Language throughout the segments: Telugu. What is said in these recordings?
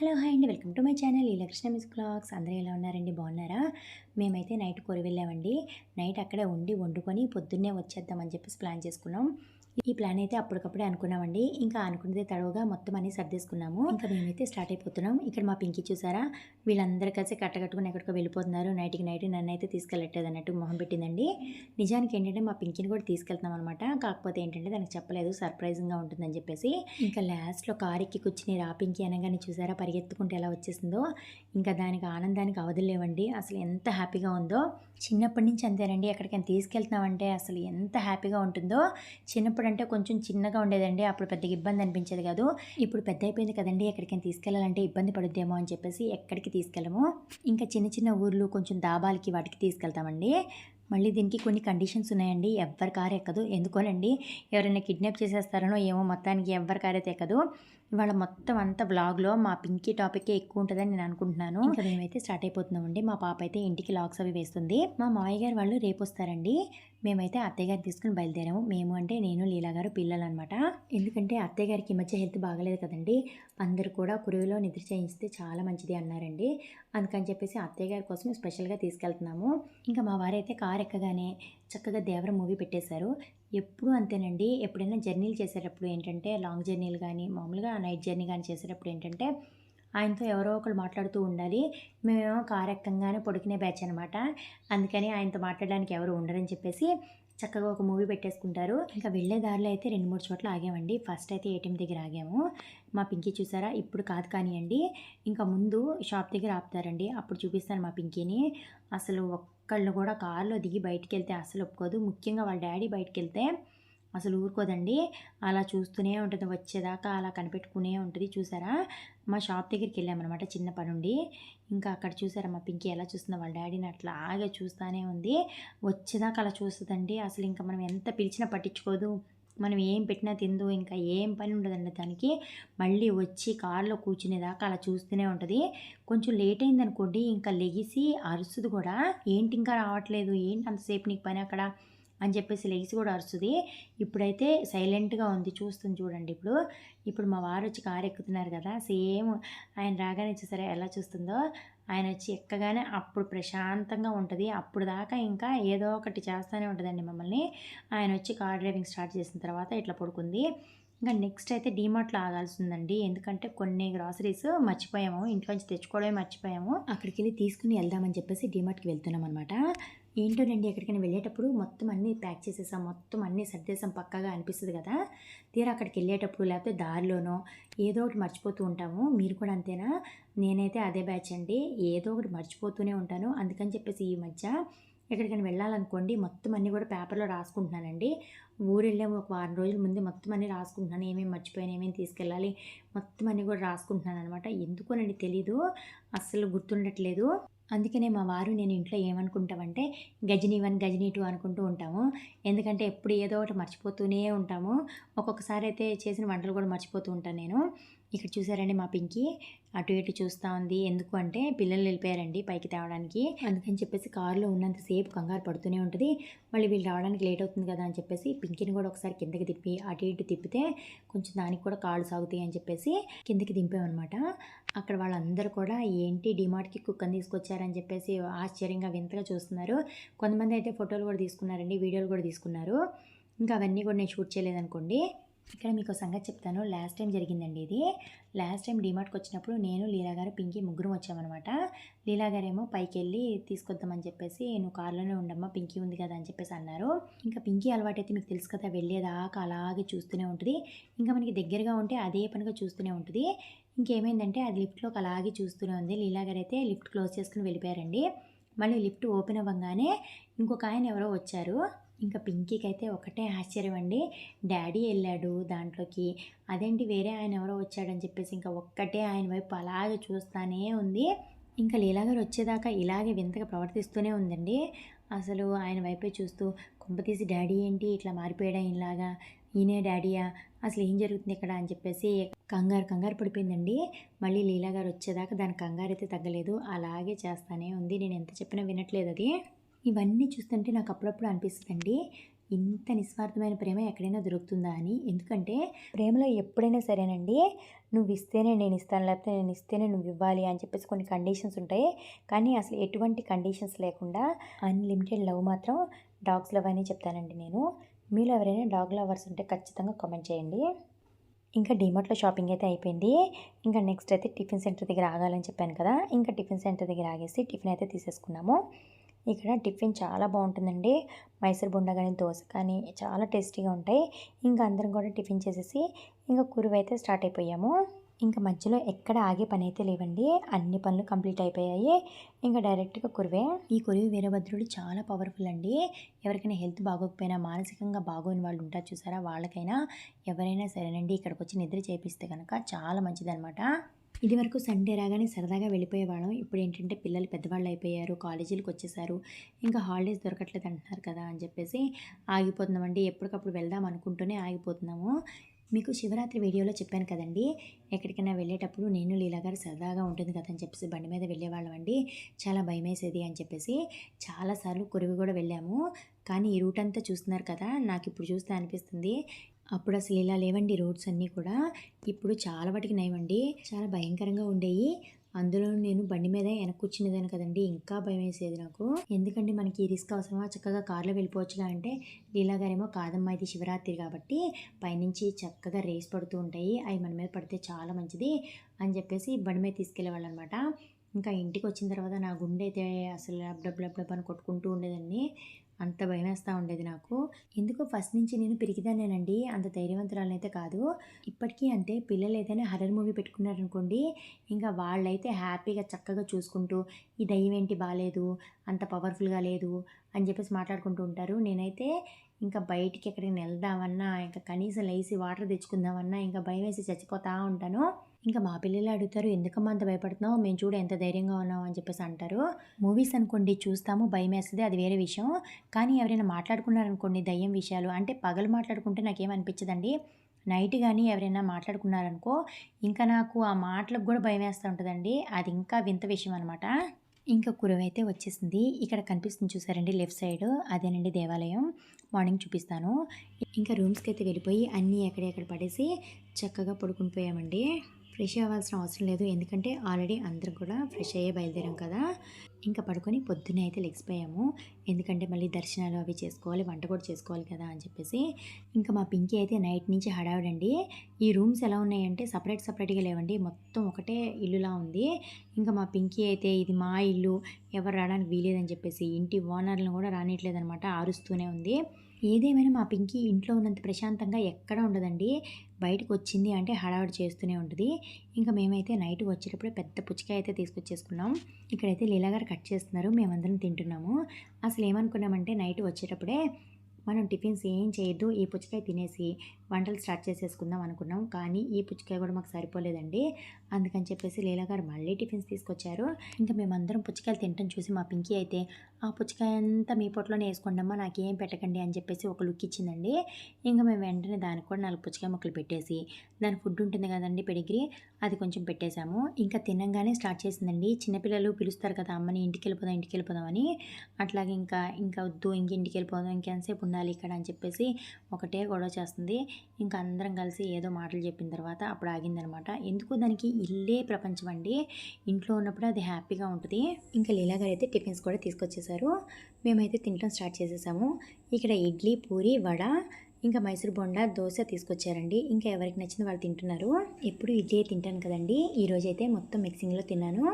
హలో హాయ్ అండి. వెల్కమ్ టు మై ఛానల్ ఈ లక్ష్ణ మిస్ క్లాక్స్. అందరూ ఎలా ఉన్నారండి? బాగున్నారా? మేమైతే నైట్ కొరి వెళ్ళామండి. నైట్ అక్కడే ఉండి వండుకొని పొద్దున్నే వచ్చేద్దామని చెప్పేసి ప్లాన్ చేసుకున్నాం. ఈ ప్లాన్ అయితే అప్పటికప్పుడే అనుకున్నామండి. ఇంకా అనుకున్నదే తడవుగా మొత్తం అన్ని సర్దేసుకున్నాము. ఇంకా మేమైతే స్టార్ట్ అయిపోతున్నాం. ఇక్కడ మా పింకి చూసారా? వీళ్ళందరూ కలిసి కట్టకట్టుకుని ఎక్కడికో వెళ్ళిపోతున్నారు. నైట్కి నైట్ నన్ను అయితే తీసుకెళ్ళట్లేదు అన్నట్టు మొహం పెట్టిందండి. నిజానికి ఏంటంటే మా పింకిని కూడా తీసుకెళ్తున్నాం అనమాట కాకపోతే ఏంటంటే దానికి చెప్పలేదు. సర్ప్రైజింగ్గా ఉంటుందని చెప్పేసి. ఇంకా లాస్ట్లో కార్ ఎక్కి కూర్చుని రా పింకి అనగానే చూసారా? పరిగెత్తుకుంటే ఎలా వచ్చేసిందో. ఇంకా దానికి ఆనందానికి అవధులేవండి అసలు ఎంత హ్యాపీగా ఉందో. చిన్నప్పటి నుంచి అంతేనండి. ఎక్కడికైనా తీసుకెళ్తున్నామంటే అసలు ఎంత హ్యాపీగా ఉంటుందో. చిన్నప్పుడు అంటే కొంచెం చిన్నగా ఉండేదండి. అప్పుడు పెద్దగా ఇబ్బంది అనిపించేది కాదు. ఇప్పుడు పెద్ద అయిపోయింది కదండి. ఎక్కడికైనా తీసుకెళ్ళాలంటే ఇబ్బంది పడుద్దేమో అని చెప్పేసి ఎక్కడికి తీసుకెళ్ళము. ఇంకా చిన్న చిన్న ఊర్లు కొంచెం దాబాలకి వాటికి తీసుకెళ్తామండి. మళ్ళీ దీనికి కొన్ని కండిషన్స్ ఉన్నాయండి. ఎవ్వరి కారు ఎక్కదు. ఎందుకోనండి? ఎవరైనా కిడ్నాప్ చేసేస్తారనో ఏమో మొత్తానికి ఎవ్వరి కారు అయితే ఎక్కదు ఇవాళ మొత్తం అంతా బ్లాగ్లో మా పింకీ టాపికే ఎక్కువ ఉంటుందని నేను అనుకుంటున్నాను. ఇంకా మేమైతే స్టార్ట్ అయిపోతున్నామండి. మా పాప అయితే ఇంటికి లాక్స్ అవి వేస్తుంది. మా మావయ్య గారు వాళ్ళు రేపు వస్తారండి మేమైతే అత్తయ్య గారు తీసుకుని బయలుదేరాము. మేము అంటే నేను లీలా గారు పిల్లలు అనమాట ఎందుకంటే అత్తయ్య గారికి ఈ మధ్య హెల్త్ బాగలేదు కదండి. అందరు కూడా కురువిలో నిద్ర చేయిస్తే చాలా మంచిది అన్నారండి. అందుకని చెప్పేసి అత్తయ్య గారి కోసం స్పెషల్గా తీసుకెళ్తున్నాము. ఇంకా మా వారైతే కారు ఎక్కగానే చక్కగా దేవర మూవీ పెట్టేశారు. ఎప్పుడు అంతేనండి. ఎప్పుడైనా జర్నీలు చేసేటప్పుడు ఏంటంటే లాంగ్ జర్నీలు కానీ మామూలుగా నైట్ జర్నీ కానీ చేసేటప్పుడు ఏంటంటే ఆయనతో ఎవరో ఒకరు మాట్లాడుతూ ఉండాలి. మేమేమో కార్ ఎక్కంగానే పొడికినే బ్యాచ్ అనమాట అందుకని ఆయనతో మాట్లాడడానికి ఎవరు ఉండరని చెప్పేసి చక్కగా ఒక మూవీ పెట్టేసుకుంటారు. ఇంకా వెళ్ళే దారిలో అయితే రెండు మూడు చోట్ల ఆగామండి. ఫస్ట్ అయితే ఏటీఎం దగ్గర ఆగాము. మా పింకీ చూసారా? ఇప్పుడు కాదు కానివ్వండి ఇంకా ముందు షాప్ దగ్గర ఆపుతారండి. అప్పుడు చూపిస్తాను మా పింకీని. అసలు ఒక్కళ్ళు కూడా కారులో దిగి బయటికి వెళ్తే అసలు ఒప్పుకోదు. ముఖ్యంగా వాళ్ళ డాడీ బయటికి వెళ్తే అసలు ఊరుకోదండి. అలా చూస్తూనే ఉంటుంది. వచ్చేదాకా అలా కనిపెట్టుకునే ఉంటుంది. చూసారా? మా షాప్ దగ్గరికి వెళ్ళామన్నమాట చిన్న పనుండి. ఇంకా అక్కడ చూసారా మా పింకీ ఎలా చూస్తుందో? వాళ్ళ డాడీని అట్లాగే చూస్తూనే ఉంది. వచ్చేదాకా అలా చూస్తుందండి. అసలు ఇంకా మనం ఎంత పిలిచినా పట్టించుకోదు. మనం ఏం పెట్టినా తిందు. ఇంకా ఏం పని ఉండదండి దానికి. మళ్ళీ వచ్చి కారులో కూర్చునేదాకా అలా చూస్తూనే ఉంటుంది. కొంచెం లేట్ అయిందనుకోండి ఇంకా లెగిసి అరుస్తుంది కూడా. ఏంటి ఇంకా రావట్లేదు? ఏంటి అంతసేపు నీకు పని అక్కడ? అని చెప్పేసి లేచి కూడా అరుస్తుంది. ఇప్పుడైతే సైలెంట్గా ఉంది. చూస్తుంది చూడండి ఇప్పుడు. ఇప్పుడు మా వారు వచ్చి కారు ఎక్కుతున్నారు కదా. సేమ్ ఆయన రాగానే వచ్చేసరి ఎలా చూస్తుందో ఆయన వచ్చి ఎక్కగానే అప్పుడు ప్రశాంతంగా ఉంటుంది. అప్పుడు దాకా ఇంకా ఏదో ఒకటి చేస్తూనే ఉంటుందండి మమ్మల్ని. ఆయన వచ్చి కార్ డ్రైవింగ్ స్టార్ట్ చేసిన తర్వాత ఇట్లా పడుకుంది. ఇంకా నెక్స్ట్ అయితే డీమార్ట్లో ఆగాల్సి ఉందండి ఎందుకంటే కొన్ని గ్రాసరీస్ మర్చిపోయాము. ఇంట్లోంచి తెచ్చుకోవడమే మర్చిపోయాము. అక్కడికి వెళ్ళి తీసుకుని వెళ్దామని చెప్పేసి డీమార్ట్కి వెళ్తున్నాం అనమాట ఏంటోనండి ఎక్కడికైనా వెళ్ళేటప్పుడు మొత్తం అన్నీ ప్యాక్ చేసేసాం మొత్తం అన్నీ సర్దేశం పక్కాగా అనిపిస్తుంది కదా. తీరా అక్కడికి వెళ్ళేటప్పుడు లేకపోతే దారిలోనో ఏదో ఒకటి మర్చిపోతూ ఉంటాము. మీరు కూడా అంతేనా? నేనైతే అదే బ్యాచ్ అండి. ఏదో ఒకటి మర్చిపోతూనే ఉంటాను. అందుకని చెప్పేసి ఈ మధ్య ఎక్కడికైనా వెళ్ళాలనుకోండి మొత్తం అన్నీ కూడా పేపర్లో రాసుకుంటున్నానండి. ఊరు వెళ్ళాము ఒక వారం రోజుల ముందే మొత్తం అన్నీ రాసుకుంటున్నాను. ఏమేమి మర్చిపోయాను ఏమేమి తీసుకెళ్ళాలి మొత్తం అన్నీ కూడా రాసుకుంటున్నాను అనమాట ఎందుకోనండి తెలీదు అస్సలు గుర్తుండట్లేదు. అందుకనే మా వారు నేను ఇంట్లో ఏమనుకుంటామంటే గజనీ వన్ గజనీ టూ అనుకుంటూ ఉంటాము. ఎందుకంటే ఎప్పుడు ఏదో ఒకటి మర్చిపోతూనే ఉంటాము. ఒక్కొక్కసారి అయితే చేసిన వంటలు కూడా మర్చిపోతూ ఉంటాను నేను. ఇక్కడ చూసారండి మా పింకి. అటు ఇటు చూస్తూ ఉంది. ఎందుకు అంటే పిల్లలు వెళ్ళిపోయారండి పైకి తేవడానికి. అందుకని చెప్పేసి కారులో ఉన్నంతసేపు కంగారు పడుతూనే ఉంటుంది. మళ్ళీ వీళ్ళు రావడానికి లేట్ అవుతుంది కదా అని చెప్పేసి పింకిని కూడా ఒకసారి కిందకి తిప్పి అటు ఇటు తిప్పితే కొంచెం దానికి కూడా కాళ్ళు సాగుతాయి అని చెప్పేసి కిందకి దింపామన్నమాట. అక్కడ వాళ్ళందరూ కూడా ఏంటి డిమార్ట్కి కుక్కని తీసుకొచ్చారని చెప్పేసి ఆశ్చర్యంగా వింతగా చూస్తున్నారు. కొంతమంది అయితే ఫోటోలు కూడా తీసుకున్నారండి వీడియోలు కూడా తీసుకున్నారు. ఇంకా అవన్నీ కూడా నేను షూట్ చేయలేదనుకోండి ఇక్కడ మీకు సంగతి చెప్తాను. లాస్ట్ టైం జరిగిందండి ఇది. లాస్ట్ టైం డిమార్ట్కి వచ్చినప్పుడు నేను లీలా గారు పింకీ ముగ్గురం వచ్చామన్నమాట. లీలా గారేమో పైకి వెళ్ళి తీసుకొద్దామని చెప్పేసి నువ్వు కార్లోనే ఉండమ్మా పింకీ ఉంది కదా అని చెప్పేసి అన్నారు. ఇంకా పింకీ అలవాటైతే మీకు తెలుసు కదా వెళ్ళేదాకా అలాగే చూస్తూనే ఉంటుంది. ఇంకా మనకి దగ్గరగా ఉంటే అదే పనిగా చూస్తూనే ఉంటుంది. ఇంకేమైందంటే అది లిఫ్ట్లోకి అలాగే చూస్తూనే ఉంది. లీలా గారు అయితే లిఫ్ట్ క్లోజ్ చేసుకుని వెళ్ళిపోయారండి. మళ్ళీ లిఫ్ట్ ఓపెన్ అవ్వగానే ఇంకొక ఆయన ఎవరో వచ్చారు. ఇంకా పింకీకి అయితే ఒకటే ఆశ్చర్యం అండి డాడీ వెళ్ళాడు దాంట్లోకి. అదేంటి వేరే ఆయన ఎవరో వచ్చాడని చెప్పేసి ఇంకా ఒక్కటే ఆయన వైపు అలాగే చూస్తానే ఉంది. ఇంకా లీలాగారు వచ్చేదాకా ఇలాగే వింతగా ప్రవర్తిస్తూనే ఉందండి. అసలు ఆయన వైపే చూస్తూ కుంపతీసి డాడీ ఏంటి? ఇట్లా మారిపోయాడా ఇలాగా ఈయనే డాడీయా? అసలు ఏం జరుగుతుంది ఇక్కడ? అని చెప్పేసి కంగారు కంగారు పడిపోయిందండి. మళ్ళీ లీలా గారు వచ్చేదాకా దాని కంగారు అయితే తగ్గలేదు. అలాగే చేస్తానే ఉంది. నేను ఎంత చెప్పినా వినట్లేదు అది. ఇవన్నీ చూస్తుంటే నాకు అప్పుడప్పుడు అనిపిస్తుందండి. ఇంత నిస్వార్థమైన ప్రేమ ఎక్కడైనా దొరుకుతుందా అని. ఎందుకంటే ప్రేమలో ఎప్పుడైనా సరేనండి నువ్వు ఇస్తేనే నేను ఇస్తాను లేకపోతే నేను ఇస్తేనే నువ్వు ఇవ్వాలి అని చెప్పేసి కొన్ని కండిషన్స్ ఉంటాయి. కానీ అసలు ఎటువంటి కండిషన్స్ లేకుండా అన్లిమిటెడ్ లవ్ మాత్రం డాగ్స్ లవ్ అని చెప్తానండి నేను. మీలో ఎవరైనా డాగ్ లవర్స్ ఉంటే ఖచ్చితంగా కామెంట్ చేయండి. ఇంకా డిమార్ట్లో షాపింగ్ అయితే అయిపోయింది. ఇంకా నెక్స్ట్ అయితే టిఫిన్ సెంటర్ దగ్గర ఆగాలని చెప్పాను కదా. ఇంకా టిఫిన్ సెంటర్ దగ్గర ఆగేసి టిఫిన్ అయితే తీసేసుకున్నాము. ఇక్కడ టిఫిన్ చాలా బాగుంటుందండి. మైసూర్ బొండ కానీ దోశ కానీ చాలా టేస్టీగా ఉంటాయి. ఇంకా అందరం కూడా టిఫిన్ చేసేసి ఇంకా కురువు అయితే స్టార్ట్ అయిపోయాము. ఇంకా మధ్యలో ఎక్కడ ఆగే పని అయితే లేవండి. అన్ని పనులు కంప్లీట్ అయిపోయాయి. ఇంకా డైరెక్ట్గా కురివే. ఈ కురివి వీరభద్రుడు చాలా పవర్ఫుల్ అండి. ఎవరికైనా హెల్త్ బాగోకపోయినా మానసికంగా బాగోని వాళ్ళు ఉంటారు చూసారా? వాళ్ళకైనా ఎవరైనా సరేనండి ఇక్కడికి వచ్చి నిద్ర చేపిస్తే కనుక చాలా మంచిదనమాట ఇది వరకు సండే రాగానే సరదాగా వెళ్ళిపోయేవాళ్ళం. ఇప్పుడు ఏంటంటే పిల్లలు పెద్దవాళ్ళు అయిపోయారు కాలేజీలకు వచ్చేసారు ఇంకా హాలిడేస్ దొరకట్లేదు అంటున్నారు కదా అని చెప్పేసి ఆగిపోతున్నామండి. ఎప్పటికప్పుడు వెళ్దాం అనుకుంటూనే ఆగిపోతున్నాము. మీకు శివరాత్రి వీడియోలో చెప్పాను కదండి ఎక్కడికైనా వెళ్ళేటప్పుడు నేను లీలాగారు సరదాగా ఉంటుంది కదా అని చెప్పేసి బండి మీద వెళ్ళేవాళ్ళం అండి. చాలా భయం వేసేది అని చెప్పేసి చాలాసార్లు కొరివి కూడా వెళ్ళాము. కానీ ఈ రూట్ అంతా చూస్తున్నారు కదా నాకు ఇప్పుడు చూస్తే అనిపిస్తుంది. అప్పుడు అసలు ఇలా లేవండి రోడ్స్ అన్నీ కూడా. ఇప్పుడు చాలా వాటికి నయమండి. చాలా భయంకరంగా ఉండేవి అందులో నేను బండి మీద వెనక కదండి. ఇంకా భయం వేసేది నాకు. ఎందుకంటే మనకి ఈ రిస్క్ అవసరమా? చక్కగా కార్లో వెళ్ళిపోవచ్చుగా అంటే లీలా గారేమో కాదమ్మా ఇది శివరాత్రి కాబట్టి పైనుంచి చక్కగా రేస్ పడుతూ ఉంటాయి. అవి మన మీద పడితే చాలా మంచిది అని చెప్పేసి బండి మీద తీసుకెళ్ళేవాళ్ళు అనమాట ఇంకా ఇంటికి వచ్చిన తర్వాత నా గుండె అయితే అసలు డబ్బు డబ్బు డబ్బు అని కొట్టుకుంటూ ఉండేదాన్ని. అంత భయం వేస్తూ ఉండేది నాకు. ఎందుకో ఫస్ట్ నుంచి నేను పెరిగిదానేనండి అంత ధైర్యవంతురాలనైతే కాదు. ఇప్పటికీ అంటే పిల్లలు ఏదైనా హర్రర్ మూవీ పెట్టుకున్నారనుకోండి ఇంకా వాళ్ళైతే హ్యాపీగా చక్కగా చూసుకుంటూ ఈ దయ్యం ఏంటి? బాగాలేదు అంత పవర్ఫుల్గా లేదు. అని చెప్పేసి మాట్లాడుకుంటూ ఉంటారు. నేనైతే ఇంకా బయటికి ఎక్కడికి వెళ్దామన్నా ఇంకా కనీసం లేచి వాటర్ తెచ్చుకుందామన్నా ఇంకా భయం వేసి చచ్చిపోతూ ఉంటాను. ఇంకా మా పిల్లలు అడుగుతారు ఎందుకమ్మా అంత భయపడుతున్నావు? మేము చూడు ఎంత ధైర్యంగా ఉన్నాం అని చెప్పేసి అంటారు. మూవీస్ అనుకోండి చూస్తాము భయం వేస్తుంది అది వేరే విషయం. కానీ ఎవరైనా మాట్లాడుకున్నారనుకోండి దయ్యం విషయాలు అంటే పగలు మాట్లాడుకుంటే నాకేమనిపించదండి? నైట్ కానీ ఎవరైనా మాట్లాడుకున్నారనుకో ఇంకా నాకు ఆ మాటలకు కూడా భయం వేస్తూ ఉంటుందండి. అది ఇంకా వింత విషయం అనమాట ఇంకా కురవైతే వచ్చేసింది. ఇక్కడ కనిపిస్తుంది చూసారండి లెఫ్ట్ సైడ్. అదేనండి దేవాలయం. మార్నింగ్ చూపిస్తాను. ఇంకా రూమ్స్కి అయితే వెళ్ళిపోయి అన్నీ ఎక్కడెక్కడ పడేసి చక్కగా పడుకుని పోయామండి. ఫ్రెష్ అవ్వాల్సిన అవసరం లేదు. ఎందుకంటే ఆల్రెడీ అందరం కూడా ఫ్రెష్ అయ్యే బయలుదేరాం కదా. ఇంకా పడుకొని పొద్దున్నే అయితే లెగ్సిపోయాము ఎందుకంటే మళ్ళీ దర్శనాలు అవి చేసుకోవాలి వంట కూడా చేసుకోవాలి కదా అని చెప్పేసి. ఇంకా మా పింకీ అయితే నైట్ నుంచి హడావిడండి. ఈ రూమ్స్ ఎలా ఉన్నాయంటే సపరేట్ సపరేట్గా లేవండి. మొత్తం ఒకటే ఇల్లులా ఉంది. ఇంకా మా పింకీ అయితే ఇది మా ఇల్లు ఎవరు రావడానికి వీలేదని చెప్పేసి ఇంటి ఓనర్లను కూడా రానిట్లేదనమాట ఆరుస్తూనే ఉంది. ఏదేమైనా మా పింకీ ఇంట్లో ఉన్నంత ప్రశాంతంగా ఎక్కడ ఉండదండి. బయటకు వచ్చింది అంటే హడావిడి చేస్తూనే ఉంటుంది. ఇంకా మేమైతే నైట్ వచ్చేటప్పుడు పెద్ద పుచ్చకాయ అయితే తీసుకొచ్చేసుకున్నాం. ఇక్కడైతే లీలా గారు కట్ చేస్తున్నారు. మేమందరం తింటున్నాము. అసలు ఏమనుకున్నామంటే నైట్ వచ్చేటప్పుడే మనం టిఫిన్స్ ఏం చేయొద్దు ఈ పుచ్చకాయ తినేసి వంటలు స్టార్ట్ చేసేసుకుందాం అనుకున్నాం. కానీ ఈ పుచ్చకాయ కూడా మాకు సరిపోలేదండి. అందుకని చెప్పేసి లీలా గారు మళ్ళీ టిఫిన్స్ తీసుకొచ్చారు. ఇంకా మేమందరం పుచ్చకాయలు తింటాం చూసి మా పింకీ అయితే ఆ పుచ్చకాయ అంతా మీ పొట్టలోనే వేసుకోండమ్మా నాకేం పెట్టకండి అని చెప్పేసి ఒక లుక్ ఇచ్చిందండి. ఇంకా మేము వెంటనే దానికి కూడా నాలుగు పుచ్చకాయ ముక్కలు పెట్టేసి దాని ఫుడ్ ఉంటుంది కదండి పెడిగ్రీ అది కొంచెం పెట్టేశాము. ఇంకా తినంగానే స్టార్ట్ చేసిందండి. చిన్నపిల్లలు పిలుస్తారు కదా అమ్మని ఇంటికి వెళ్ళిపోదాం ఇంటికి వెళ్ళిపోదాం అని. అట్లాగే ఇంకా ఇంకా వద్దు ఇంక ఇంటికి వెళ్ళిపోదాం ఇంకెంతసేపు ఉండాలి ఇక్కడ అని చెప్పేసి ఒకటే గొడవ చేస్తుంది. ఇంకా అందరం కలిసి ఏదో మాటలు చెప్పిన తర్వాత అప్పుడు ఆగిందనమాట. ఎందుకు దానికి ఇల్లే ప్రపంచం అండి. ఇంట్లో ఉన్నప్పుడు అది హ్యాపీగా ఉంటుంది. ఇంకా లీలా గారు అయితే టిఫిన్స్ కూడా తీసుకొచ్చేసారు. మేమైతే తినడం స్టార్ట్ చేసేసాము. ఇక్కడ ఇడ్లీ పూరి వడ ఇంకా మైసూర్ బొండా దోశ తీసుకొచ్చారండి. ఇంకా ఎవరికి నచ్చింది వాళ్ళు తింటున్నారు. ఎప్పుడు ఇడ్లీ తింటాను కదండి. ఈరోజైతే మొత్తం మిక్సింగ్లో తిన్నాను.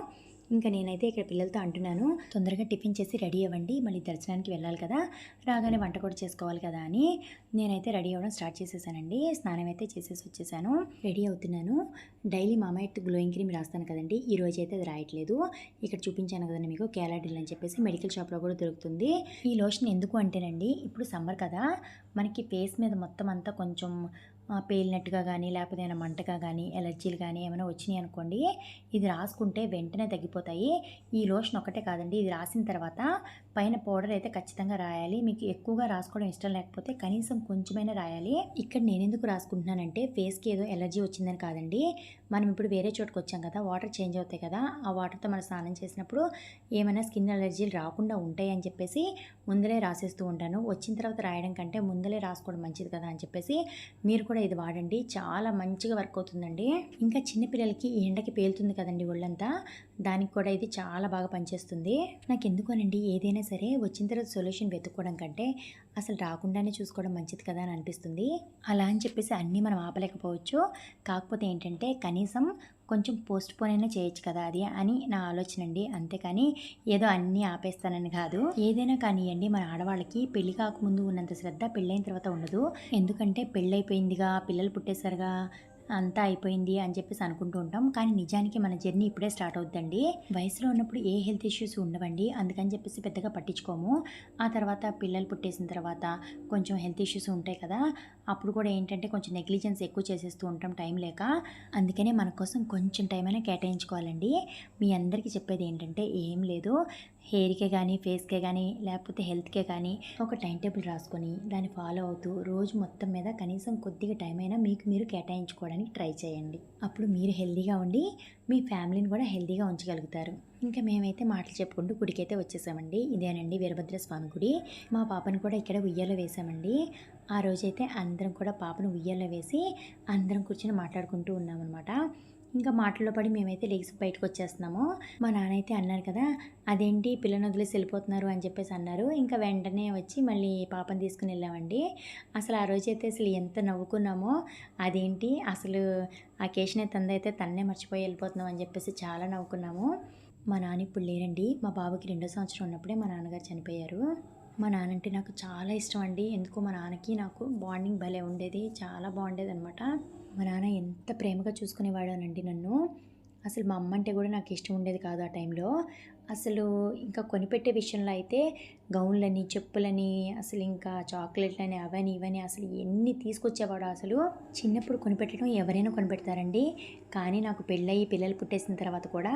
ఇంకా నేనైతే ఇక్కడ పిల్లలతో అంటున్నాను తొందరగా టిఫిన్ చేసి రెడీ అవ్వండి మళ్ళీ దర్శనానికి వెళ్ళాలి కదా రాగానే వంట కూడా చేసుకోవాలి కదా అని నేనైతే రెడీ అవ్వడం స్టార్ట్ చేసేసానండి. స్నానం అయితే చేసేసి వచ్చేసాను రెడీ అవుతున్నాను. డైలీ మామైట్ గ్లోయింగ్ క్రీమ్ రాస్తాను కదండి ఈ రోజు అయితే అది రాయట్లేదు. ఇక్కడ చూపించాను కదండి మీకు కేలాడిల్ అని చెప్పేసి మెడికల్ షాప్లో కూడా దొరుకుతుంది. ఈ లోషన్ ఎందుకు అంటేనండి ఇప్పుడు సమ్మర్ కదా మనకి ఫేస్ మీద మొత్తం అంతా కొంచెం పేలినట్టుగా కానీ లేకపోతే ఏమైనా మంటగా కానీ ఎలర్జీలు కానీ ఏమైనా వచ్చినాయి అనుకోండి ఇది రాసుకుంటే వెంటనే తగ్గిపోతాయి. ఈ లోషన్ ఒకటే కాదండి ఇది రాసిన తర్వాత పైన పౌడర్ అయితే ఖచ్చితంగా రాయాలి. మీకు ఎక్కువగా రాసుకోవడం ఇష్టం లేకపోతే కనీసం కొంచెమైనా రాయాలి. ఇక్కడ నేను ఎందుకు రాసుకుంటున్నానంటే ఫేస్కి ఏదో ఎలర్జీ వచ్చిందని కాదండి. మనం ఇప్పుడు వేరే చోటుకు వచ్చాం కదా వాటర్ చేంజ్ అవుతాయి కదా ఆ వాటర్తో మనం స్నానం చేసినప్పుడు ఏమైనా స్కిన్ అలర్జీలు రాకుండా ఉంటాయి అని చెప్పేసి ముందలే రాసేస్తూ ఉంటాను. వచ్చిన తర్వాత రాయడం కంటే ముందలే రాసుకోవడం మంచిది కదా అని చెప్పేసి మీరు కూడా ఇది వాడండి. చాలా మంచిగా వర్క్ అవుతుందండి. ఇంకా చిన్నపిల్లలకి ఈ ఎండకి పేలుతుంది కదండి ఒళ్ళంతా. దానికి కూడా ఇది చాలా బాగా పనిచేస్తుంది. నాకు ఎందుకోనండి ఏదైనా సరే వచ్చిన తర్వాత సొల్యూషన్ వెతుక్కోవడం కంటే అసలు రాకుండానే చూసుకోవడం మంచిది కదా అని అనిపిస్తుంది. అలా అని చెప్పేసి అన్నీ మనం ఆపలేకపోవచ్చు. కాకపోతే ఏంటంటే కనీసం కొంచెం పోస్ట్ పోన్ అయినా చేయొచ్చు కదా అది అని నా ఆలోచన అండి. అంతేకాని ఏదో అన్నీ ఆపేస్తానని కాదు. ఏదైనా కానివ్వండి మన ఆడవాళ్ళకి పెళ్ళి కాకముందు ఉన్నంత శ్రద్ధ పెళ్ళైన తర్వాత ఉండదు. ఎందుకంటే పెళ్ళైపోయిందిగా పిల్లలు పుట్టేసరిగా అంతా అయిపోయింది అని చెప్పేసి అనుకుంటూ ఉంటాం. కానీ నిజానికి మన జర్నీ ఇప్పుడే స్టార్ట్ అవుతుందండి వయసులో ఉన్నప్పుడు ఏ హెల్త్ ఇష్యూస్ ఉండవండి. అందుకని చెప్పేసి పెద్దగా పట్టించుకోము. ఆ తర్వాత పిల్లలు పుట్టేసిన తర్వాత కొంచెం హెల్త్ ఇష్యూస్ ఉంటాయి కదా. అప్పుడు కూడా ఏంటంటే కొంచెం నెగ్లిజెన్స్ ఎక్కువ చేసేస్తూ ఉంటాం టైం లేక. అందుకనే మన కోసం కొంచెం టైం అయినా కేటాయించుకోవాలండి. మీ అందరికీ చెప్పేది ఏంటంటే ఏం లేదు. హెయిర్కే కానీ ఫేస్కే కానీ లేకపోతే హెల్త్కే కానీ ఒక టైం టేబుల్ రాసుకొని దాన్ని ఫాలో అవుతూ రోజు మొత్తం మీద కనీసం కొద్దిగా టైం అయినా మీకు మీరు కేటాయించుకోవడానికి ట్రై చేయండి. అప్పుడు మీరు హెల్తీగా ఉండి మీ ఫ్యామిలీని కూడా హెల్దీగా ఉంచగలుగుతారు. ఇంకా మేమైతే మాటలు చెప్పుకుంటూ గుడికైతే వచ్చేసామండి. ఇదేనండి వీరభద్ర స్వామి గుడి. మా పాపను కూడా ఇక్కడ ఉయ్యాలో వేసామండి. ఆ రోజైతే అందరం కూడా పాపను ఉయ్యాలో వేసి అందరం కూర్చొని మాట్లాడుకుంటూ ఉన్నామన్నమాట. ఇంకా మాటల్లో పడి మేమైతే లేచి బయటకు వచ్చేస్తున్నాము మా నాన్న అయితే అన్నారు కదా అదేంటి పిల్లని వదిలేసి వెళ్ళిపోతున్నారు అని చెప్పేసి అన్నారు. ఇంకా వెంటనే వచ్చి మళ్ళీ పాపని తీసుకుని వెళ్ళామండి. అసలు ఆ రోజు అయితే అసలు ఎంత నవ్వుకున్నామో అదేంటి అసలు ఆ కేశనే తందైతే తన్నే మర్చిపోయి వెళ్ళిపోతున్నాం అని చెప్పేసి చాలా నవ్వుకున్నాము. మా నాన్న ఇప్పుడు లేరండి. మా బాబుకి రెండో సంవత్సరం ఉన్నప్పుడే మా నాన్నగారు చనిపోయారు. మా నాన్న అంటే నాకు చాలా ఇష్టం అండి ఎందుకో మా నాన్నకి నాకు బాండింగ్ భలే ఉండేది. చాలా బాగుండేది అనమాట మా నాన్న ఎంత ప్రేమగా చూసుకునేవాడోనండి నన్ను. అసలు మా అమ్మ అంటే కూడా నాకు ఇష్టం ఉండేది కాదు ఆ టైంలో. అసలు ఇంకా కొనిపెట్టే విషయంలో అయితే గౌన్లని చెప్పులని అసలు ఇంకా చాక్లెట్లని అవని ఇవని అసలు ఎన్ని తీసుకొచ్చేవాడు అసలు చిన్నప్పుడు కొనిపెట్టడం ఎవరైనా కొనిపెడతారండి. కానీ నాకు పెళ్ళయి పిల్లలు పుట్టేసిన తర్వాత కూడా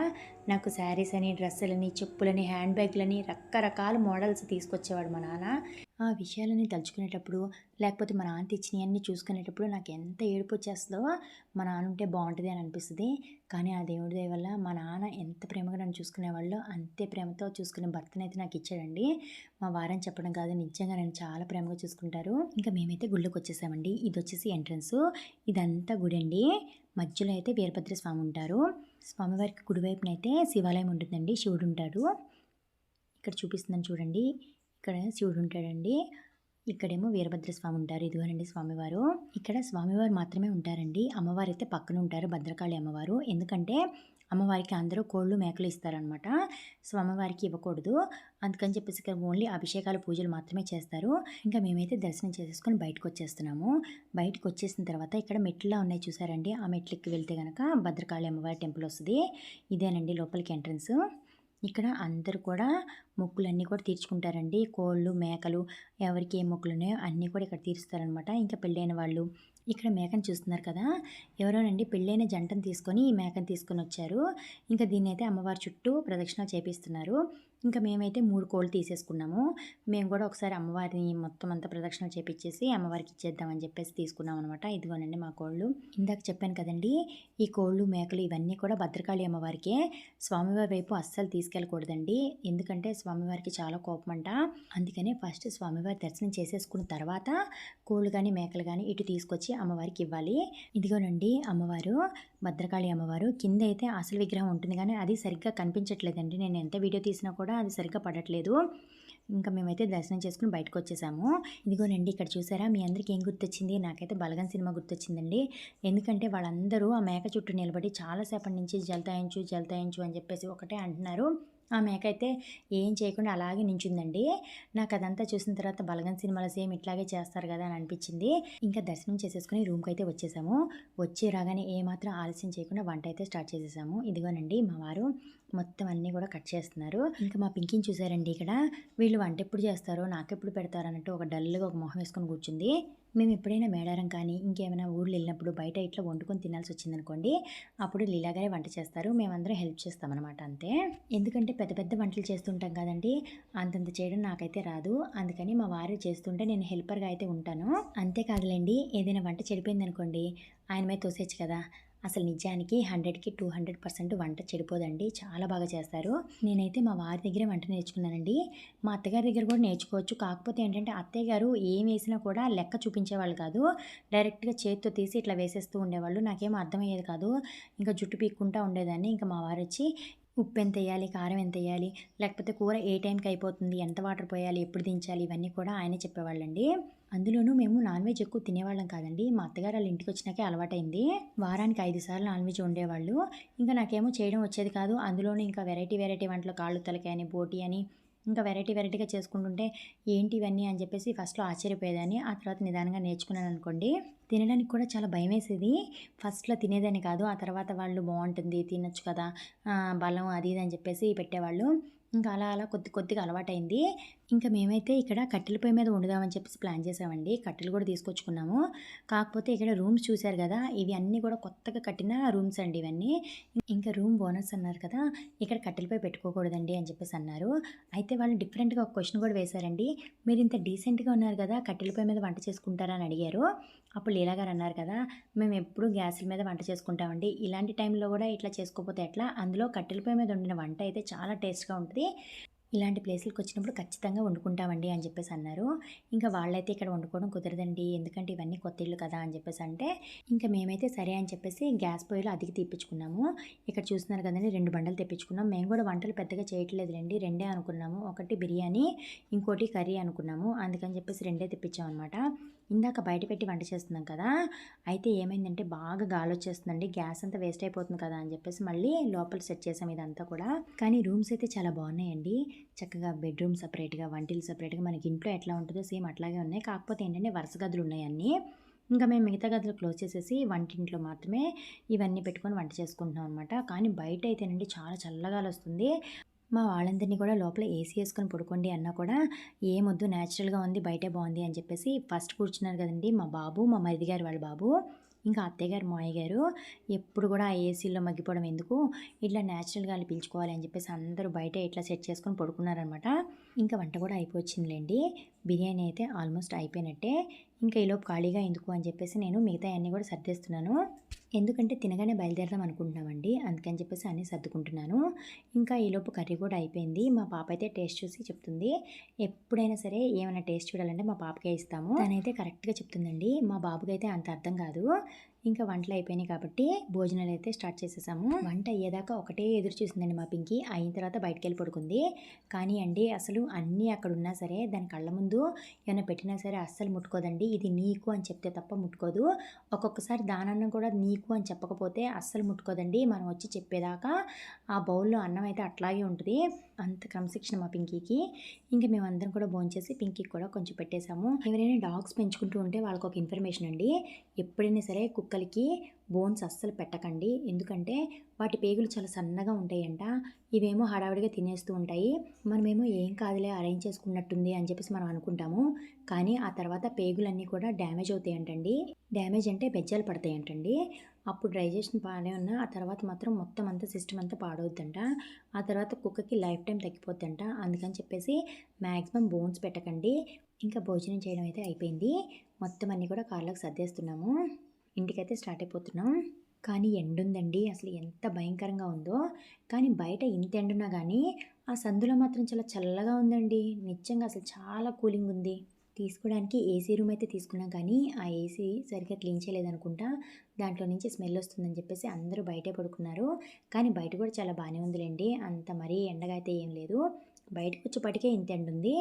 నాకు శారీస్ అని డ్రెస్సులని చెప్పులని హ్యాండ్ బ్యాగ్లని రకరకాల మోడల్స్ తీసుకొచ్చేవాడు మా నాన్న. ఆ విషయాలని తలుచుకునేటప్పుడు లేకపోతే మా నాన్న తెచ్చినవన్నీ చూసుకునేటప్పుడు నాకు ఎంత ఏడుపు వచ్చేస్తుందో మా నాన్న ఉంటే బాగుంటుంది అని అనిపిస్తుంది. కానీ ఆ దేవుడి దయ వల్ల మా నాన్న ఎంత ప్రేమగా నన్ను చూసుకునేవాళ్ళు అంతే ప్రేమతో చూసుకునే భర్తనైతే నాకు ఇచ్చాడండి. మా వారని చెప్పడం కాదు నిజంగా నన్ను చాలా ప్రేమగా చూసుకుంటారు. ఇంకా మేమైతే గుళ్ళోకి వచ్చేసామండి. ఇది వచ్చేసి ఎంట్రన్స్. ఇదంతా గుడి అండి. మధ్యలో అయితే వీరభద్ర స్వామి ఉంటారు. స్వామివారికి కుడివైపునైతే శివాలయం ఉంటుందండి. శివుడు ఉంటాడు. ఇక్కడ చూపిస్తున్నాను చూడండి. ఇక్కడ శివుడు ఉంటాడండి ఇక్కడేమో వీరభద్ర స్వామి ఉంటారు ఇదిగోనండి స్వామివారు. ఇక్కడ స్వామివారు మాత్రమే ఉంటారండి. అమ్మవారు అయితే పక్కన ఉంటారు భద్రకాళి అమ్మవారు. ఎందుకంటే అమ్మవారికి అందరూ కోళ్ళు మేకలు ఇస్తారనమాట స్వామివారికి ఇవ్వకూడదు. అందుకని చెప్పేసి ఇక్కడ ఓన్లీ అభిషేకాలు పూజలు మాత్రమే చేస్తారు. ఇంకా మేమైతే దర్శనం చేసేసుకొని బయటకు వచ్చేస్తున్నాము బయటకు వచ్చేసిన తర్వాత ఇక్కడ మెట్లులా ఉన్నాయి చూసారండి. ఆ మెట్లకి వెళ్తే కనుక భద్రకాళి అమ్మవారి టెంపుల్ వస్తుంది. ఇదేనండి లోపలికి ఎంట్రన్స్. ఇక్కడ అందరూ కూడా మొక్కులన్నీ కూడా తీర్చుకుంటారండి. కోళ్ళు మేకలు ఎవరికి ఏ మొక్కులు ఉన్నాయో అన్నీ కూడా ఇక్కడ తీరుస్తారనమాట. ఇంకా పెళ్ళైన వాళ్ళు. ఇక్కడ మేకను చూస్తున్నారు కదా? ఎవరోనండి? పెళ్ళైన జంటను తీసుకొని ఈ మేకను తీసుకొని వచ్చారు. ఇంకా దీన్ని అయితే అమ్మవారి చుట్టూ ప్రదక్షిణ చేపిస్తున్నారు. ఇంకా మేమైతే మూడు కోళ్ళు తీసేసుకున్నాము. మేము కూడా ఒకసారి అమ్మవారిని మొత్తం అంతా ప్రదక్షిణ చేపించేసి అమ్మవారికి ఇచ్చేద్దామని చెప్పేసి తీసుకున్నాం అనమాట ఇదిగోనండి మా కోళ్ళు. ఇందాక చెప్పాను కదండి ఈ కోళ్ళు మేకలు ఇవన్నీ కూడా భద్రకాళి అమ్మవారికే. స్వామివారి వైపు అస్సలు తీసుకెళ్ళకూడదండి. ఎందుకంటే స్వామివారికి చాలా కోపం అంట అందుకనే ఫస్ట్ స్వామివారి దర్శనం చేసేసుకున్న తర్వాత కోళ్ళు కానీ మేకలు కానీ ఇటు తీసుకొచ్చి అమ్మవారికి ఇవ్వాలి. ఇదిగోనండి అమ్మవారు భద్రకాళి అమ్మవారు. కింద అయితే అసలు విగ్రహం ఉంటుంది కానీ అది సరిగ్గా కనిపించట్లేదండి. నేను ఎంత వీడియో తీసినా కూడా అది సరిగ్గా పడట్లేదు. ఇంకా మేమైతే దర్శనం చేసుకుని బయటకు వచ్చేసాము ఇదిగోనండి ఇక్కడ చూసారా? మీ అందరికీ ఏం గుర్తొచ్చింది? నాకైతే బలగన్ సినిమా గుర్తొచ్చిందండి. ఎందుకంటే వాళ్ళందరూ ఆ మేక చుట్టూ నిలబడి చాలాసేపటి నుంచి జలతాయించు జలతాయించు అని చెప్పేసి ఒకటే అంటున్నారు. ఆ మేక అయితే ఏం చేయకుండా అలాగే నించుందండి. నాకు అదంతా చూసిన తర్వాత బలగన్ సినిమాలో సేమ్ ఇట్లాగే చేస్తారు కదా అని అనిపించింది. ఇంకా దర్శనం చేసేసుకుని రూమ్కి అయితే వచ్చేసాము. వచ్చి రాగానే ఏమాత్రం ఆలస్యం చేయకుండా వంట అయితే స్టార్ట్ చేసేసాము. ఇదిగోనండి మా వారు మొత్తం అన్నీ కూడా కట్ చేస్తున్నారు. ఇంకా మా పింకిని చూసారండి ఇక్కడ. వీళ్ళు వంట ఎప్పుడు చేస్తారో నాకెప్పుడు పెడతారు అన్నట్టు ఒక డల్గా ఒక మొహం వేసుకొని కూర్చుంది. మేము ఎప్పుడైనా మేడారం కానీ ఇంకేమైనా ఊళ్ళు వెళ్ళినప్పుడు బయట ఇట్లా వండుకొని తినాల్సి వచ్చిందనుకోండి అప్పుడు లీలాగారే వంట చేస్తారు. మేమందరం హెల్ప్ చేస్తామన్నమాట అంతే. ఎందుకంటే పెద్ద పెద్ద వంటలు చేస్తుంటాం కదండి అంతంత చేయడం నాకైతే రాదు. అందుకని మా వారు చేస్తుంటే నేను హెల్పర్గా అయితే ఉంటాను. అంతేకాదులేండి ఏదైనా వంట చెడిపోయింది అనుకోండి ఆయన మీద తోసేచ్చు కదా. అసలు నిజానికి హండ్రెడ్కి టూ హండ్రెడ్ పర్సెంట్ వంట చెడిపోదండి. చాలా బాగా చేస్తారు. నేనైతే మా వారి దగ్గరే వంట నేర్చుకున్నానండి. మా అత్తగారి దగ్గర కూడా నేర్చుకోవచ్చు. కాకపోతే ఏంటంటే అత్తయ్య గారు ఏం వేసినా కూడా లెక్క చూపించేవాళ్ళు కాదు. డైరెక్ట్గా చేతితో తీసి ఇట్లా వేసేస్తూ ఉండేవాళ్ళు. నాకేం అర్థమయ్యేది కాదు. ఇంకా జుట్టు పీక్కుంటూ ఉండేదాన్ని. ఇంకా మా వారు వచ్చి ఉప్పు ఎంత వేయాలి కారం ఎంత వేయాలి లేకపోతే కూర ఏ టైంకి అయిపోతుంది ఎంత వాటర్ పోయాలి ఎప్పుడు దించాలి ఇవన్నీ కూడా ఆయనే చెప్పేవాళ్ళండి. అందులోనూ మేము నాన్ వెజ్ ఎక్కువ తినేవాళ్ళం కాదండి. మా అత్తగారు వాళ్ళ ఇంటికి వచ్చినాకే అలవాటైంది. వారానికి ఐదు సార్లు నాన్ వెజ్ ఉండేవాళ్ళు ఇంకా నాకేమో చేయడం వచ్చేది కాదు. అందులోనూ ఇంకా వెరైటీ వెరైటీ వంటలు కాళ్ళు తలకాయ అని బోటి అని ఇంకా వెరైటీ వెరైటీగా చేసుకుంటుంటే ఏంటి ఇవన్నీ అని చెప్పేసి ఫస్ట్లో ఆశ్చర్యపోయేదాన్ని. ఆ తర్వాత నిదానంగా నేర్చుకున్నాను అనుకోండి. తినడానికి కూడా చాలా భయం వేసేది ఫస్ట్లో తినేదని కాదు. ఆ తర్వాత వాళ్ళు బాగుంటుంది తినొచ్చు కదా బలం అది ఇది అని చెప్పేసి పెట్టేవాళ్ళు. ఇంకా అలా అలా కొద్ది కొద్దిగా అలవాటైంది. ఇంకా మేమైతే ఇక్కడ కట్టెల పొయ్యి మీద వండుదామని చెప్పేసి ప్లాన్ చేసామండి. కట్టెలు కూడా తీసుకొచ్చుకున్నాము. కాకపోతే ఇక్కడ రూమ్స్ చూశారు కదా ఇవి అన్నీ కూడా కొత్తగా కట్టిన రూమ్స్ అండి ఇవన్నీ. ఇంకా రూమ్ బోనస్ అన్నారు కదా ఇక్కడ కట్టెలపై పెట్టుకోకూడదండి అని చెప్పేసి అన్నారు. అయితే వాళ్ళు డిఫరెంట్గా ఒక క్వశ్చన్ కూడా వేశారండి. మీరు ఇంత డీసెంట్గా ఉన్నారు కదా కట్టెలపై మీద వంట చేసుకుంటారా అని అడిగారు. అప్పుడు లీలా గారు అన్నారు కదా మేము ఎప్పుడూ గ్యాసుల మీద వంట చేసుకుంటామండి. ఇలాంటి టైంలో కూడా ఇట్లా చేసుకోకపోతే ఎట్లా? అందులో కట్టెలపై మీద వండిన వంట అయితే చాలా టేస్ట్గా ఉంటుంది. ఇలాంటి ప్లేసులకు వచ్చినప్పుడు ఖచ్చితంగా వండుకుంటామండి అని చెప్పేసి అన్నారు. ఇంకా వాళ్ళైతే ఇక్కడ వండుకోవడం కుదరదండి. ఎందుకంటే ఇవన్నీ కొత్త ఇల్లు కదా అని చెప్పేసి అంటే ఇంకా మేమైతే సరే అని చెప్పేసి గ్యాస్ పొయ్యిలో అదికి తెప్పించుకున్నాము ఇక్కడ చూస్తున్నారు కదండి రెండు బండలు తెప్పించుకున్నాం మేము కూడా వంటలు పెద్దగా చేయట్లేదులేండి. రెండే అనుకున్నాము. ఒకటి బిర్యానీ ఇంకోటి కర్రీ అనుకున్నాము. అందుకని చెప్పేసి రెండే తెప్పించాం అనమాట ఇందాక బయట పెట్టి వంట చేస్తున్నాం కదా అయితే ఏమైందంటే బాగా గాలి వచ్చేస్తుందండి గ్యాస్ అంతా వేస్ట్ అయిపోతుంది కదా అని చెప్పేసి మళ్ళీ లోపల సెట్ చేసాం ఇదంతా కూడా. కానీ రూమ్స్ అయితే చాలా బాగున్నాయండి. చక్కగా బెడ్రూమ్ సపరేట్గా వంటిలు సపరేట్గా మనకి ఇంట్లో ఎట్లా ఉంటుందో సేమ్ అట్లాగే ఉన్నాయి. కాకపోతే ఏంటంటే వరుస గదులు ఉన్నాయి అన్నీ. ఇంకా మేము మిగతా గదులు క్లోజ్ చేసేసి వంటింట్లో మాత్రమే ఇవన్నీ పెట్టుకొని వంట చేసుకుంటున్నాం అనమాట కానీ బయట అయితేనండి చాలా చల్లగాలి వస్తుంది. మా వాళ్ళందరినీ కూడా లోపల ఏసీ వేసుకొని పడుకోండి అన్నా కూడా ఏమొద్దు న్యాచురల్గా ఉంది బయటే బాగుంది అని చెప్పేసి ఫస్ట్ కూర్చున్నారు కదండి మా బాబు మా మరిది గారు వాళ్ళ బాబు. ఇంకా అత్తయ్యగారు గారు గారు ఎప్పుడు కూడా ఆ ఏసీలో మగ్గిపోవడం ఎందుకు? ఇట్లా న్యాచురల్గా గాలి పీల్చుకోవాలి అని చెప్పేసి అందరూ బయట ఇట్లా సెట్ చేసుకొని పడుకున్నారనమాట. ఇంకా వంట కూడా అయిపోవచ్చిందిలేండి. బిర్యానీ అయితే ఆల్మోస్ట్ అయిపోయినట్టే. ఇంకా ఈలోపు ఖాళీగా ఎందుకు అని చెప్పేసి నేను మిగతా అన్నీ కూడా సర్దేస్తున్నాను. ఎందుకంటే తినగానే బయలుదేరదాం అనుకుంటున్నామండి. అందుకని చెప్పేసి అన్నీ సర్దుకుంటున్నాను. ఇంకా ఈలోపు కర్రీ కూడా అయిపోయింది. మా పాప అయితే టేస్ట్ చూసి చెప్తుంది. ఎప్పుడైనా సరే ఏమైనా టేస్ట్ చూడాలంటే మా పాపకే ఇస్తాము. తనైతే కరెక్ట్గా చెప్తుందండి. మా బాబుకి అయితే అంత అర్థం కాదు. ఇంకా వంటలు అయిపోయినాయి కాబట్టి భోజనాలు అయితే స్టార్ట్ చేసేసాము. వంట అయ్యేదాకా ఒకటే ఎదురు చూసిందండి మా పింకి. అయిన తర్వాత బయటికి వెళ్ళి పడుకుంది. కానీ అండి అసలు అన్నీ అక్కడ ఉన్నా సరే దాని కళ్ళ ముందు ఏమైనా పెట్టినా సరే అస్సలు ముట్టుకోదండి. ఇది నీకు అని చెప్తే తప్ప ముట్టుకోదు. ఒక్కొక్కసారి దానన్నం కూడా నీకు అని చెప్పకపోతే అస్సలు ముట్టుకోదండి. మనం వచ్చి చెప్పేదాకా ఆ బౌల్లో అన్నం అయితే అట్లాగే ఉంటుంది. అంత క్రమశిక్షణ మా పింకీకి. ఇంకా మేమందరం కూడా భోంచేసి పింకీకి కూడా కొంచెం పెట్టేశాము ఎవరైనా డాగ్స్ పెంచుకుంటూ ఉంటే వాళ్ళకి ఒక ఇన్ఫర్మేషన్ అండి. ఎప్పుడైనా సరే కుక్కలకి బోన్స్ అస్సలు పెట్టకండి. ఎందుకంటే వాటి పేగులు చాలా సన్నగా ఉంటాయంట. ఇవేమో హడావిడిగా తినేస్తూ ఉంటాయి. మనమేమో ఏం కాదులే అరేంజ్ చేసుకున్నట్టుంది అని చెప్పేసి మనం అనుకుంటాము. కానీ ఆ తర్వాత పేగులన్నీ కూడా డ్యామేజ్ అవుతాయంటండి. డ్యామేజ్ అంటే బెజ్జాలు పడతాయంటండి. అప్పుడు డైజెషన్ బాగానే ఉన్నా ఆ తర్వాత మాత్రం మొత్తం అంతా సిస్టమ్ అంతా పాడవుద్దంట. ఆ తర్వాత కుక్కకి లైఫ్ టైం తగ్గిపోద్దంట. అందుకని చెప్పేసి మ్యాక్సిమం బోన్స్ పెట్టకండి. ఇంకా భోజనం చేయడం అయితే అయిపోయింది. మొత్తం అన్నీ కూడా కార్లకు సర్దేస్తున్నాము. ఇంటికైతే స్టార్ట్ అయిపోతున్నాం. కానీ ఎండుందండి. అసలు ఎంత భయంకరంగా ఉందో. కానీ బయట ఇంత ఎండున్నా కానీ ఆ సందులో మాత్రం చాలా చల్లగా ఉందండి. నిజంగా అసలు చాలా కూలింగ్ ఉంది. తీసుకోవడానికి ఏసీ రూమ్ అయితే తీసుకున్నాం కానీ ఆ ఏసీ సరిగ్గా క్లీన్ చేయలేదనుకుంటా దాంట్లో నుంచి స్మెల్ వస్తుందని చెప్పేసి అందరూ బయటే పడుకున్నారు. కానీ బయట కూడా చాలా బాగానే ఉందిలేండి. అంత మరీ ఎండగా అయితే ఏం లేదు. బయటకు వచ్చేపటికే ఇంత ఎండ ఉంది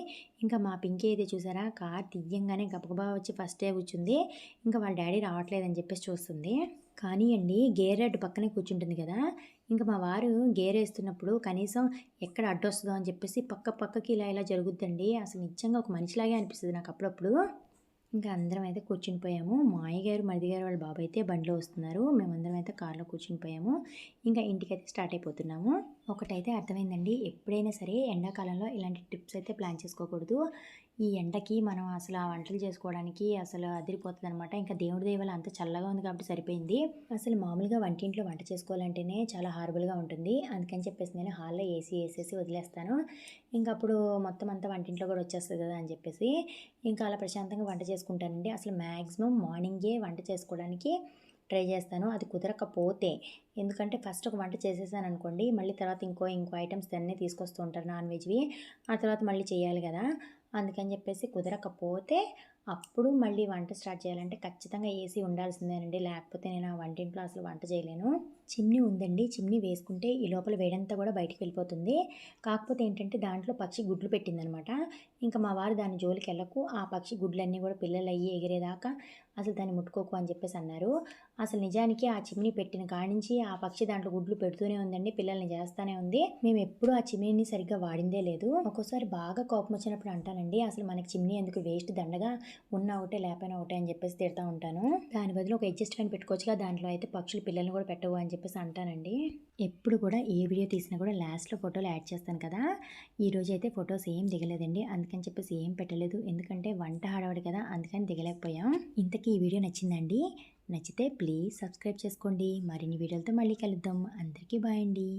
ఇంకా మా పింకీ అయితే చూసారా కార్ తీయంగానే గబగబా వచ్చి ఫస్టే కూర్చుంది. ఇంకా వాళ్ళ డాడీ రావట్లేదని చెప్పేసి చూస్తుంది. కానీ అండి గేర్ అడ్డు పక్కనే కూర్చుంటుంది కదా. ఇంకా మా వారు గేర్ వేస్తున్నప్పుడు కనీసం ఎక్కడ అడ్డు వస్తుందో అని చెప్పేసి పక్క పక్కకి ఇలా ఇలా జరుగుద్దండి. అసలు నిజంగా ఒక మనిషిలాగే అనిపిస్తుంది నాకు అప్పుడప్పుడు. ఇంకా అందరం అయితే కూర్చుని పోయాము. మా అయ్యగారు గారు మరిది గారు వాళ్ళ బాబు అయితే బండిలో వస్తున్నారు. మేమందరం అయితే కార్లో కూర్చుని పోయాము. ఇంకా ఇంటికైతే స్టార్ట్ అయిపోతున్నాము. ఒకటైతే అర్థమైందండి. ఎప్పుడైనా సరే ఎండాకాలంలో ఇలాంటి ట్రిప్స్ అయితే ప్లాన్ చేసుకోకూడదు. ఈ ఎండకి మనం అసలు ఆ వంటలు చేసుకోవడానికి అసలు అదిరిపోతుంది అనమాట ఇంకా దేవుడి దేవాల అంత చల్లగా ఉంది కాబట్టి సరిపోయింది. అసలు మామూలుగా వంటింట్లో వంట చేసుకోవాలంటేనే చాలా హార్బుల్గా ఉంటుంది. అందుకని చెప్పేసి నేను హాల్లో ఏసీ వేసేసి వదిలేస్తాను. ఇంకా అప్పుడు మొత్తం అంతా వంటింట్లో కూడా వచ్చేస్తుంది కదా అని చెప్పేసి ఇంకా అలా ప్రశాంతంగా వంట చేసుకుంటానండి. అసలు మ్యాక్సిమం మార్నింగే వంట చేసుకోవడానికి ట్రై చేస్తాను. అది కుదరకపోతే. ఎందుకంటే ఫస్ట్ ఒక వంట చేసేసాను అనుకోండి మళ్ళీ తర్వాత ఇంకో ఇంకో ఐటమ్స్ అన్నీ తీసుకొస్తూ ఉంటారు నాన్ వెజ్వి. ఆ తర్వాత మళ్ళీ చేయాలి కదా. అందుకని చెప్పేసి కుదరకపోతే అప్పుడు మళ్ళీ వంట స్టార్ట్ చేయాలంటే ఖచ్చితంగా ఏసీ ఉండాల్సిందేనండి. లేకపోతే నేను ఆ వంటింట్లో అసలు వంట చేయలేను. చిమ్నీ ఉందండి. చిమ్నీ వేసుకుంటే ఈ లోపల వేడంతా కూడా బయటికి వెళ్ళిపోతుంది. కాకపోతే ఏంటంటే దాంట్లో పక్షి గుడ్లు పెట్టిందనమాట. ఇంకా మా వారు దాని జోలికి వెళ్ళకు ఆ పక్షి గుడ్లన్నీ కూడా పిల్లలు అయ్యి ఎగిరేదాకా అసలు దాన్ని ముట్టుకోకు అని చెప్పేసి అన్నారు. అసలు నిజానికి ఆ చిమ్నీ పెట్టిన కాడించి ఆ పక్షి దాంట్లో గుడ్లు పెడుతూనే ఉందండి. పిల్లల్ని చేస్తానే ఉంది. మేము ఎప్పుడూ ఆ చిమ్నీని సరిగ్గా వాడిందే లేదు. ఒక్కోసారి బాగా కోపం వచ్చినప్పుడు అంటానండి అసలు మనకి చిమ్నీ ఎందుకు వేస్ట్ దండగా? ఉన్న ఒకటే లేకపోయినా ఒకటే అని చెప్పేసి తిడతా ఉంటాను. దాని బదులు ఒక అడ్జస్ట్ ఫ్యాన్ పెట్టుకోవచ్చుగా. దాంట్లో అయితే పక్షులు పిల్లల్ని కూడా పెట్టవు అని చెప్పేసి అంటానండి. ఎప్పుడు కూడా ఏ వీడియో తీసినా కూడా లాస్ట్లో ఫోటోలు యాడ్ చేస్తాను కదా. ఈరోజు అయితే ఫొటోస్ ఏం దిగలేదండి. అందుకని చెప్పేసి ఏం పెట్టలేదు. ఎందుకంటే వంట హడావడి కదా. అందుకని దిగలేకపోయాం. ఇంతకీ ఈ వీడియో నచ్చిందండి? నచ్చితే ప్లీజ్ సబ్స్క్రైబ్ చేసుకోండి. మరిన్ని వీడియోలతో మళ్ళీ కలుద్దాం. అందరికీ బాయ్ అండి.